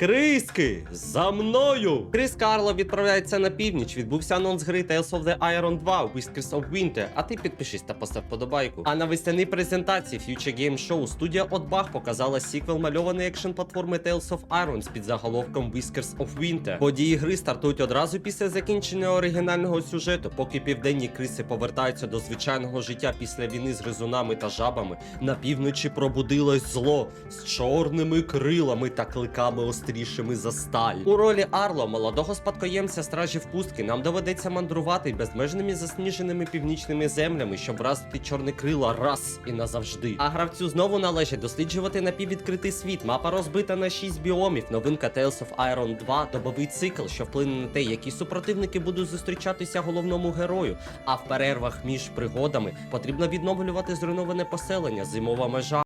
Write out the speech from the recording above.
Криски, за мною! Крис Карло відправляється на північ. Відбувся анонс гри Tales of the Iron 2 Whiskers of Winter. А ти підпишись та постав подобайку. А на весняній презентації Future Game Show студія Отбах показала сіквел мальованої екшн платформи Tales of Iron з під заголовком Whiskers of Winter. Події гри стартують одразу після закінчення оригінального сюжету, поки південні криси повертаються до звичайного життя після війни з гризунами та жабами. На півночі пробудилось зло з чорними крилами та кликами острішими за сталь. У ролі Арло, молодого спадкоємця стражів пустки, нам доведеться мандрувати безмежними засніженими північними землями, щоб вразити чорне крила раз і назавжди. А гравцю знову належить досліджувати напіввідкритий світ. Мапа розбита на 6 біомів. Новинка Tales of Iron 2 добовий цикл, що вплине на те, які супротивники будуть зустрічатися головному герою. А в перервах між пригодами потрібно відновлювати зруйноване поселення, зимова межа.